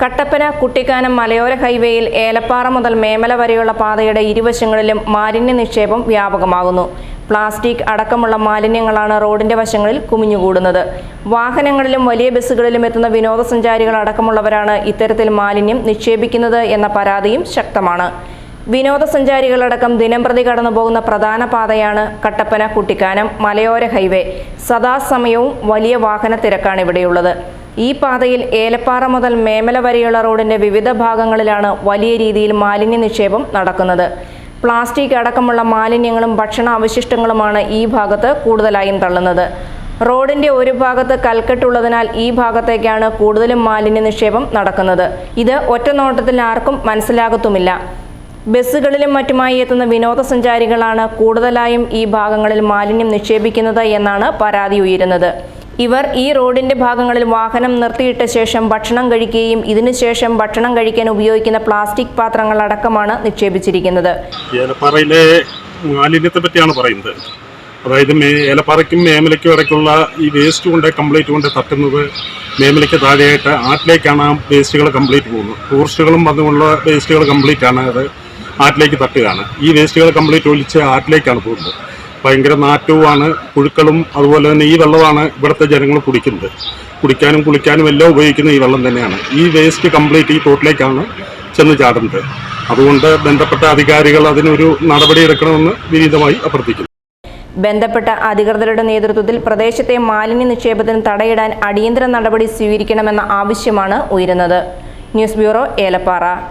കട്ടപ്പന കുട്ടിക്കാനം മലയോര ഹൈവേയിൽ ഏലപ്പാറ മുതൽ മേമല വരെയുള്ള പാതയുടെ ഇരുവശങ്ങളിലും മാലിന്യ നിക്ഷേപം വ്യാപകമാകുന്നു. പ്ലാസ്റ്റിക് അടക്കമുള്ള മാലിന്യങ്ങളാണ് റോഡിന്റെ വശങ്ങളിൽ കുമിഞ്ഞുകൂടുന്നത്. വാഹനങ്ങളിലും വലിയ ബസ്സുകളിലും എത്തുന്ന വിനോദസഞ്ചാരികൾ അടക്കമുള്ളവരാണ് ഇത്തരത്തിൽ മാലിന്യം നിക്ഷേപിക്കുന്നത് എന്ന പരാതിയും ശക്തമാണ്. വിനോദസഞ്ചാരികളടക്കം ദിനംപ്രതി കടന്നുപോകുന്ന പ്രധാന പാതയാണ് കട്ടപ്പന കുട്ടിക്കാനം മലയോര ഹൈവേ. സദാസമയവും വലിയ വാഹന തിരക്കാണ് ഇവിടെയുള്ളത്. ഈ പാതയിൽ ഏലപ്പാറ മുതൽ മേമല വരെയുള്ള റോഡിന്റെ വിവിധ ഭാഗങ്ങളിലാണ് വലിയ രീതിയിൽ മാലിന്യ നിക്ഷേപം നടക്കുന്നത്. പ്ലാസ്റ്റിക് അടക്കമുള്ള മാലിന്യങ്ങളും ഭക്ഷണ അവശിഷ്ടങ്ങളുമാണ് ഈ ഭാഗത്ത് കൂടുതലായും തള്ളുന്നത്. റോഡിന്റെ ഒരു ഭാഗത്ത് കൽക്കെട്ടുള്ളതിനാൽ ഈ ഭാഗത്തേക്കാണ് കൂടുതലും മാലിന്യ നിക്ഷേപം നടക്കുന്നത്. ഇത് ഒറ്റനോട്ടത്തിൽ ആർക്കും മനസ്സിലാകത്തുമില്ല. ബസ്സുകളിലും മറ്റുമായി എത്തുന്ന വിനോദസഞ്ചാരികളാണ് കൂടുതലായും ഈ ഭാഗങ്ങളിൽ മാലിന്യം നിക്ഷേപിക്കുന്നത് എന്നാണ് പരാതി ഉയരുന്നത്. ഇവർ ഈ റോഡിന്റെ ഭാഗങ്ങളിൽ വാഹനം നിർത്തിയിട്ട ശേഷം ഭക്ഷണം കഴിക്കുകയും ഇതിനുശേഷം ഭക്ഷണം കഴിക്കാൻ ഉപയോഗിക്കുന്ന പ്ലാസ്റ്റിക് പാത്രങ്ങൾ അടക്കമാണ് നിക്ഷേപിച്ചിരിക്കുന്നത്. ഏലപ്പാറയിലെ മാലിന്യത്തെ പറ്റിയാണ് പറയുന്നത്. അതായത് ഏലപ്പാറയ്ക്കും മേമലയ്ക്കും ഇടയ്ക്കുള്ള ഈ വേസ്റ്റ് കൊണ്ട് കംപ്ലീറ്റ് കൊണ്ട് തട്ടുന്നത് മേമലയ്ക്ക് താഴെയായിട്ട് ആറ്റിലേക്കാണ് ആ വേസ്റ്റുകൾ കംപ്ലീറ്റ് പോകുന്നത്. ടൂറിസ്റ്റുകളും വന്നുകൊണ്ടുള്ള വേസ്റ്റുകൾ കംപ്ലീറ്റ് ആണ് അത്. ആറ്റിലേക്ക് തട്ടുകയാണ്. ഈ വേസ്റ്റുകൾ കംപ്ലീറ്റ് ഒലിച്ച് ആറ്റിലേക്കാണ് പോകുന്നത്. ഭയങ്കര നാറ്റവുമാണ് പുഴുക്കളും അതുപോലെ തന്നെ ഈ വെള്ളമാണ് ഇവിടുത്തെ ജനങ്ങൾ കുടിക്കുന്നത്. കുടിക്കാനും കുളിക്കാനും എല്ലാം ഉപയോഗിക്കുന്ന ഈ വെള്ളം തന്നെയാണ്. ഈ വേസ്റ്റ് കംപ്ലീറ്റ് ഈ തോട്ടിലേക്കാണ് ചെന്ന് ചാടുന്നത്. അതുകൊണ്ട് ബന്ധപ്പെട്ട അധികാരികൾ അതിനൊരു നടപടി എടുക്കണമെന്ന് വിനീതമായി അഭ്യർത്ഥിക്കുന്നു. ബന്ധപ്പെട്ട അധികൃതരുടെ നേതൃത്വത്തിൽ പ്രദേശത്തെ മാലിന്യ നിക്ഷേപത്തിന് തടയിടാൻ അടിയന്തര നടപടി സ്വീകരിക്കണമെന്ന ആവശ്യമാണ് ഉയരുന്നത്. News bureau Elappara.